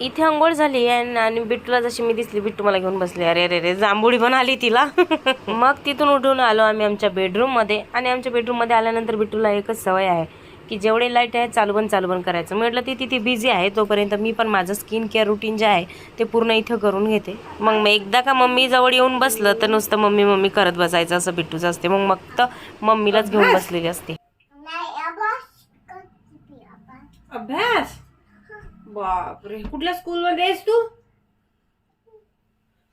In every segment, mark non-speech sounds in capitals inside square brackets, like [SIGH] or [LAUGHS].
इथे आंघोळ झाली आहे आणि बिट्टूला जशी मी दिसली बिट्टू मला घेऊन बसली. अरे अरे रे जांभुडी पण आली तिला. [LAUGHS] मग तिथून उठून आलो आम्ही आमच्या बेडरूममध्ये. आणि आमच्या बेडरूममध्ये आल्यानंतर बिट्टूला एकच सवय आहे की जेवढे लाइट आहे चालू बंद चालू बंद करायचं. म्हटलं ती तिथे बिझी आहे तोपर्यंत मी पण माझं स्किन केअर रुटीन जे आहे ते पूर्ण इथं करून घेते. मग मग एकदा का मम्मी जवळ येऊन बसलं तर नुसतं मम्मी मम्मी करत बसायचं असं बिट्टूचं असते. मग मग तर मम्मीलाच घेऊन बसलेली असते. अभ्यास? बापरे. कुठल्या स्कूल मध्ये आहेस तू?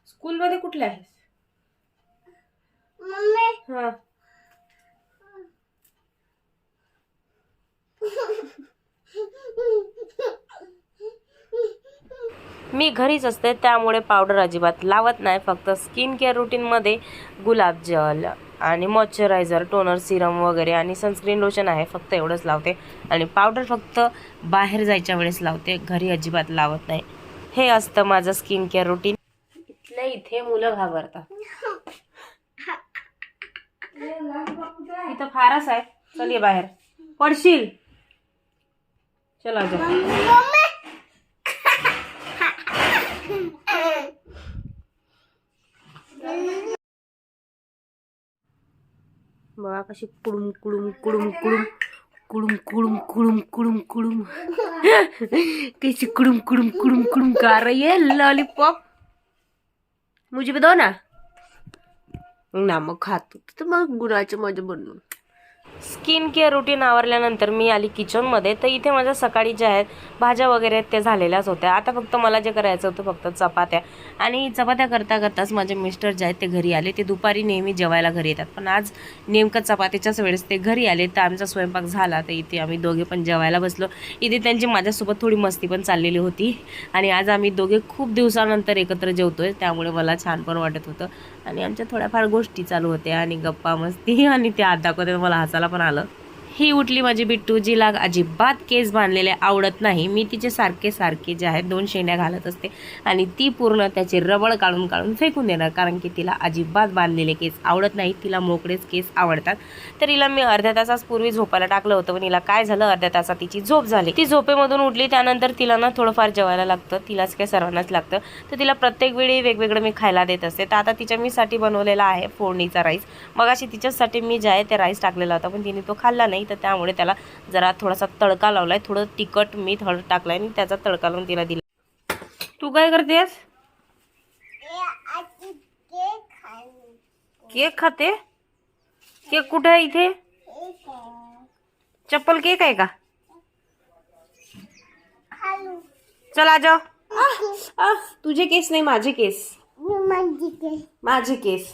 स्कूल मध्ये कुठल्या आहेस? हा. मी घरीच असते त्यामुळे पावडर अजिबात लावत नाही. फक्त स्किन केअर रुटीनमध्ये गुलाब जल. आणि मॉइश्चरायझर टोनर सिरम वगैरे आणि सनस्क्रीन लोशन आहे फक्त एवढंच लावते. आणि पावडर फक्त बाहेर जायच्या वेळेस लावते घरी अजिबात लावत नाही. हे असतं माझं स्किन केअर रुटीन इथल्या इथे मुलं घाबरतात. इथं फारच आहे. चल ये बाहेर. पडशील. चला जा. बघा कशी कुडुम कुडुम कुडुम कुडुम कुडुम कुडुम कुडुम कुडुम कुडुम [LAUGHS] कैसी कुडुम कुडुम कुडुम कुडुम गा रही है लॉलीपॉप मुझे भी दो ना ना मग खातो तर मग गुणाचं माझं बनवून स्किन केअर रुटीन आवरल्यानंतर मी आली किचनमध्ये तर इथे माझ्या सकाळी ज्या आहेत भाज्या वगैरे आहेत त्या झालेल्याच होत्या. आता फक्त मला जे करायचं होतं फक्त चपात्या. आणि चपात्या करता करताच माझे मिस्टर जे आहेत ते घरी आले. ते दुपारी नेहमी जेवायला घरी येतात. पण आज नेमकं चपातीच्याच वेळेस ते घरी आले. तर आमचा स्वयंपाक झाला. तर इथे आम्ही दोघे पण जेवायला बसलो. इथे त्यांची माझ्यासोबत थोडी मस्ती पण चाललेली होती. आणि आज आम्ही दोघे खूप दिवसानंतर एकत्र जेवतोय. त्यामुळे मला छान पण वाटत होतं. आणि आमच्या थोड्याफार गोष्टी चालू होत्या आणि गप्पा मस्ती [LAUGHS] आणि ते आत दाखवते मला हसायला पण आलं. ही उठली माझी बिट्टू जिला अजिबात केस बांधलेले आवडत नाही. मी तिचे सारखे सारखे जे आहेत दोन शेंड्या घालत असते आणि ती पूर्ण त्याचे रबळ काढून काढून फेकून देणार कारण की तिला अजिबात बांधलेले केस आवडत नाही. तिला मोकळेच केस आवडतात. तर हिला मी अर्ध्या तासाच पूर्वी झोपायला टाकलं होतं पण हिला काय झालं? अर्ध्या तासात तिची झोप झाली. ती झोपेमधून उठली त्यानंतर तिला ना थोडंफार जेवायला लागतं. तिलाच काय सर्वांनाच लागतं. तर तिला प्रत्येक वेळी वेगवेगळं मी खायला देत असते. तर आता तिच्या मीसाठी बनवलेला आहे फोडणीचा राईस. मग अशी तिच्यासाठी मी जे आहे ते राईस टाकलेला होता पण तिने तो खाल्ला नाही. तर त्यामुळे त्याला जरा थोडासा तडका लावलाय. थोडं तिखट मीठ हळद टाकलाय आणि त्याचा तडका लावून तिला दिला. तू काय करतेस? केक खाते? केक कुठे आहे इथे? चप्पल केक आहे का? चल आ जाओ आ, तुझे केस नाही माझे केस. माझे केस.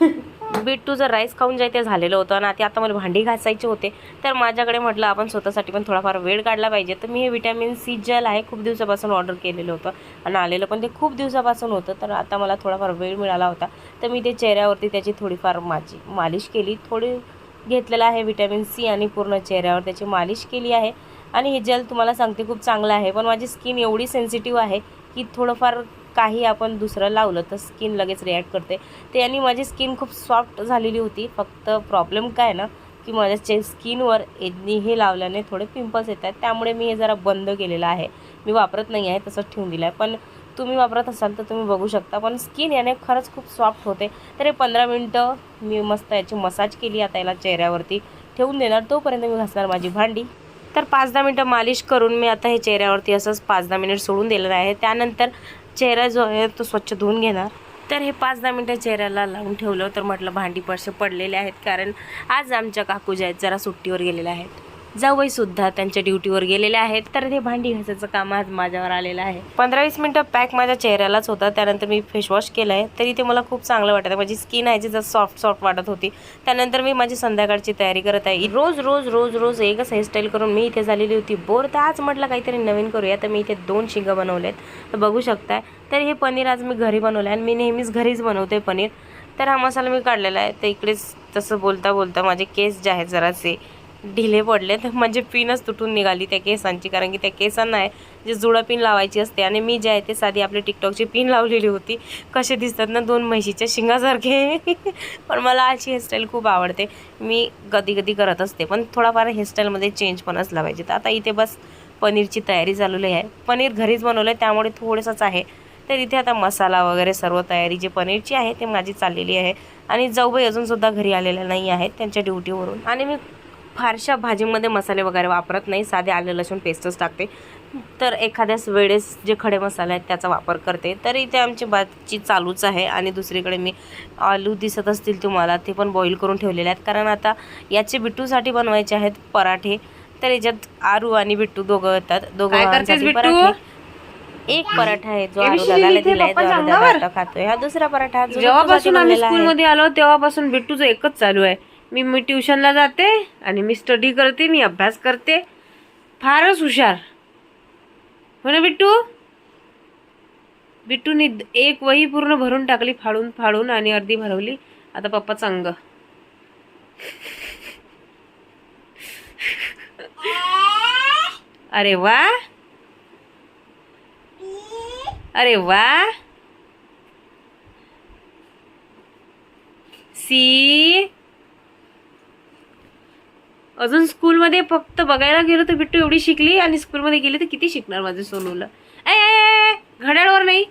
[LAUGHS] बिट्टूचं राईस खाऊन जे ते झालेलं होतं आणि आता मला भांडी घासायचे होते. तर माझ्याकडे म्हटलं आपण स्वतःसाठी पण थोडाफार वेळ काढला पाहिजे. तर मी हे विटॅमिन सी जेल आहे खूप दिवसापासून ऑर्डर केलेलं होतं. आणि आलेलं पण ते खूप दिवसापासून होतं तर आता मला थोडाफार वेळ मिळाला होता. तर मी ते चेहऱ्यावरती त्याची थोडीफार माझी मालिश केली. थोडी घेतलेलं आहे विटॅमिन सी आणि पूर्ण चेहऱ्यावर त्याची मालिश केली आहे. आणि हे जेल तुम्हाला सांगते खूप चांगलं आहे. पण माझी स्किन एवढी सेन्सिटिव्ह आहे की थोडंफार काही आपण दुसरं लावलं तर स्किन लगेच रिॲक्ट करते. ते आणि माझी स्किन खूप सॉफ्ट झालेली होती. फक्त प्रॉब्लेम काय ना की माझ्या चे स्किनवर एनी हे लावल्याने थोडे पिंपल्स येत आहेत त्यामुळे मी हे जरा बंद केलेलं आहे. मी वापरत नाही आहे तसंच ठेवून दिलं आहे पण तुम्ही वापरत असाल तर तुम्ही बघू शकता. पण स्किन याने खरंच खूप सॉफ्ट होते. तर हे पंधरा मिनटं मी मस्त याची मसाज केली आता याला चेहऱ्यावरती. ठेवून देणार. तोपर्यंत मी घासणार माझी भांडी. तर पाच दहा मिनटं मालिश करून मी आता हे चेहऱ्यावरती असंच पाच दहा मिनिट सोडून दिलेलं आहे. त्यानंतर चेहरा जो आहे तो स्वच्छ धुवून घेणार. तर हे पाच दहा मिनटं चेहऱ्याला लावून ठेवलं तर म्हटलं भांडी पडसे पडलेले आहेत कारण आज आमच्या काकू ज्या आहेत जरा सुट्टीवर गेलेल्या आहेत. जावईसुद्धा त्यांच्या ड्युटीवर गेलेले आहेत. तर ते भांडी घासायचं काम आज माझ्यावर आलेलं आहे. पंधरा वीस मिनटं पॅक माझ्या चेहऱ्यालाच होता. त्यानंतर मी फेसवॉश केलं आहे तरी ते मला खूप चांगलं वाटत. आहे माझी स्किन आहे जी जर सॉफ्ट सॉफ्ट वाटत होती. त्यानंतर मी माझी संध्याकाळची तयारी करत आहे. रोज रोज रोज रोज एकच हेअरस्टाईल करून मी इथे झालेली होती. बोर तर आज म्हटलं काहीतरी नवीन करूया. तर मी इथे दोन शिंगं बनवलेत. तर बघू शकताय. तर हे पनीर आज मी घरी बनवलं आहे आणि मी नेहमीच घरीच बनवते पनीर. तर हा मसाला मी काढलेला आहे. तर इकडेच तसं बोलता बोलता माझे केस जे आहेत जरासे ढिले पडले तर म्हणजे पिनच तुटून निघाली त्या केसांची. कारण की त्या केसांना आहे जे जुळं पिन लावायची असते आणि मी जे आहे ते साधी आपली टिकटॉकची पिन लावलेली होती. कसे दिसतात ना दोन म्हशीच्या शिंगासारखे. [LAUGHS] पण मला अशी हेअरस्टाईल खूप आवडते. मी कधी कधी करत असते पण थोडाफार हेअरस्टाईलमध्ये चेंज पण असला पाहिजे. तर आता इथे बस पनीरची तयारी चालवली आहे. पनीर घरीच बनवलं आहे त्यामुळे थोडंसंच आहे. तर इथे आता मसाला वगैरे सर्व तयारी जी पनीरची आहे ते माझी चाललेली आहे. आणि जाऊबाई अजूनसुद्धा घरी आलेल्या नाही आहेत त्यांच्या ड्युटीवरून आणि मी फारशा भाजीमध्ये मसाले वगैरे वापरत नाही. साधे आले लसूण पेस्टच टाकते. तर एखाद्याच वेळेस जे खडे मसाले आहेत त्याचा वापर करते. तर इथे आमची भाजी चालूच आहे आणि दुसरीकडे मी आलू दिसत असतील तुम्हाला ते पण बॉईल करून ठेवलेले आहेत. कारण आता याचे बिट्टूसाठी बनवायचे आहेत पराठे. तर याच्यात आरू आणि बिट्टू दोघं येतात. दोघं? पराठे. एक पराठा आहे जो आरू एबीसी दादाला लिहिते दिलाय खातोय. हा दुसरा पराठा जेव्हापासून आम्ही. स्कूलमध्ये आलो तेव्हापासून बिट्टूचं एकच चालू आहे. मी मी ट्युशनला जाते आणि मी स्टडी करते मी अभ्यास करते. फारच हुशार. हो ना बिट्टू? बिट्टूनी एक वही पूर्ण भरून टाकली फाडून फाडून आणि अर्धी भरवली. आता पप्पाचं अंग अरे वा. अरे वा. सी. अजून स्कूलमध्ये फक्त बघायला गेलो तर बिट्टू एवढी शिकली आणि स्कूलमध्ये गेली तर किती शिकणार माझं सोनूला? ए घड्याळवर नाही.